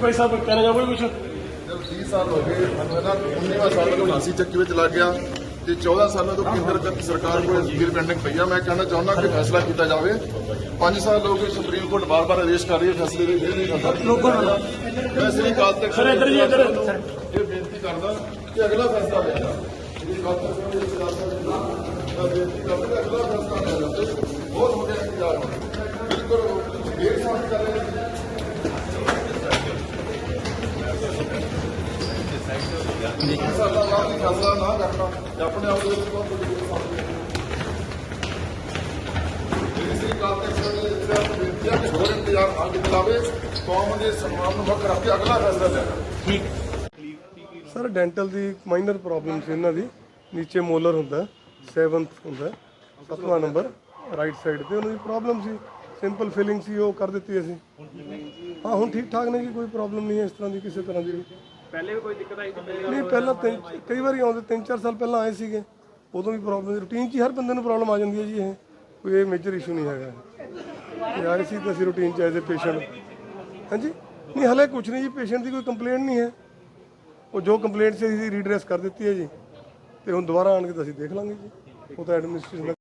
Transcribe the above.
ਭਾਈ ਸਾਹਿਬ, ਕਹਿਣਾ ਚਾਹੋਗੇ ਕੁਝ ਜਦ 30 ਸਾਲ ਹੋ ਗਏ, ਮੈਨੂੰ ਇਹਦਾ 19ਵਾਂ ਸਾਲ ਤੋਂ 79 ਚੱਕੀ ਵਿੱਚ ਲੱਗ ਗਿਆ। ਤੇ 14 ਸਾਲਾਂ ਤੋਂ ਕੇਂਦਰ ਸਰਕਾਰ ਕੋਲ ਜੀਰ ਪੈਂਡਿੰਗ ਪਈ ਆ ਮੈਂ ਕਹਿਣਾ ਚਾਹੁੰਦਾ ਕਿ ਫੈਸਲਾ ਕੀਤਾ ਜਾਵੇ। 5 ਸਾਲ ਗਏ ਸੁਪਰੀਮ ਕੋਰਟ ਬਾਰ-ਬਾਰ ਆਦੇਸ਼ ਕਰ ਰਹੀ ਹੈ ਫੈਸਲੇ ਦੇ ਇਹ ਨਹੀਂ ਕਰਦਾ। ਲੋਕਾਂ ਨੂੰ। ਸ੍ਰੀ ਅਕਾਲ ਤਖਤ ਸਰ, ਇੱਧਰ ਜੀ, ਇੱਧਰ। ਇਹ ਬੇਨਤੀ ਕਰਦਾ ਕਿ ਅਗਲਾ ਫੈਸਲਾ ਲਿਆ ਜਾਵੇ। ਸ੍ਰੀ ਅਕਾਲ ਤਖਤ ਸਾਹਿਬ ਦੇ ਬੇਨਤੀ ਕਰਦਾ ਅਗਲਾ ਫੈਸਲਾ ਲਿਆ ਜਾਵੇ। ਸਾਡਾ ਬਾਅਦ ਫੈਸਲਾ ਨਾ ਕਰਨਾ ਤੇ ਆਪਣੇ ਆਪ ਦੇ ਵਿੱਚ ਬਹੁਤ ਵੱਡੀ ਗੁਰਫਾਨੀ ਇਸੇ ਕਾਲ ਤੇ ਇੱਥੇ ਆਪ ਬੇਨਤੀ ਹੈ ਕਿ ਹੋਰ ਇੰਤਜ਼ਾਰ ਨਾ ਕੀਤਾ ਜਾਵੇ ਕੌਮ ਦੇ ਸਨਮਾਨ ਨੂੰ ਮੁੱਖ ਰੱਖ ਕੇ ਅਗਲਾ ਫੈਸਲਾ ਲੈਣਾ ਸਰ ਡੈਂਟਲ ਦੀ ਮਾਈਨਰ ਪ੍ਰੋਬਲਮ ਸੀ ਇਹਨਾਂ ਦੀ। ਨੀਚੇ ਮੋਲਰ ਹੁੰਦਾ 7th ਹੁੰਦਾ, ਸੱਤਵਾਂ ਨੰਬਰ ਰਾਈਟ ਸਾਈਡ ਤੇ ਉਹਨਾਂ ਦੀ ਪ੍ਰੋਬਲਮ ਸੀ। ਸਿੰਪਲ ਫਿਲਿੰਗ ਸੀ, ਉਹ ਕਰ ਦਿੱਤੀ ਅਸੀਂ। ਹਾਂ, ਹੁਣ ਠੀਕ ਠਾਕ ਨੇ ਜੀ, ਕੋਈ ਪ੍ਰੋਬਲਮ ਨਹੀਂ ਹੈ ਇਸ ਤਰ੍ਹਾਂ ਦੀ, ਕਿਸੇ ਤਰ੍ਹਾਂ ਦੀ ਪਹਿਲੇ ਵੀ ਕੋਈ ਦਿੱਕਤ ਆਈ ਨਹੀਂ, ਪਹਿਲਾਂ ਤਿੰਨ ਕਈ ਵਾਰੀ ਆਉਂਦੇ, ਤਿੰਨ ਚਾਰ ਸਾਲ ਪਹਿਲਾਂ ਆਏ ਸੀਗੇ। ਉਦੋਂ ਵੀ ਪ੍ਰੋਬਲਮ ਰੂਟੀਨ 'ਚ ਹੀ ਹਰ ਬੰਦੇ ਨੂੰ ਪ੍ਰੋਬਲਮ ਆ ਜਾਂਦੀ ਹੈ ਜੀ ਇਹ। ਕੋਈ ਇਹ ਮੇਜਰ ਇਸ਼ੂ ਨਹੀਂ ਹੈਗਾ। ਇਹ ਆਏ ਸੀ ਤਾਂ ਅਸੀਂ ਰੂਟੀਨ 'ਚ ਐਜ਼ ਅ ਪੇਸ਼ੈਂਟ ਹਾਂਜੀ? ਨਹੀਂ, ਹਲੇ ਕੁਝ ਨਹੀਂ ਜੀ। ਪੇਸ਼ੈਂਟ ਦੀ ਕੋਈ ਕੰਪਲੇਂਟ ਨਹੀਂ ਹੈ। ਉਹ ਜੋ ਕੰਪਲੇਂਟ ਸੀ, ਅਸੀਂ ਰੀਡਰੈਸ ਕਰ ਦਿੱਤੀ ਹੈ ਜੀ। ਤੇ ਹੁਣ ਦੁਬਾਰਾ ਆਣ ਕੇ ਤਾਂ ਅਸੀਂ ਦੇਖ ਲਾਂਗੇ ਜੀ। ਉਹ ਤਾਂ ਐਡਮਿਨਿਸਟ੍ਰੇਸ਼ਨ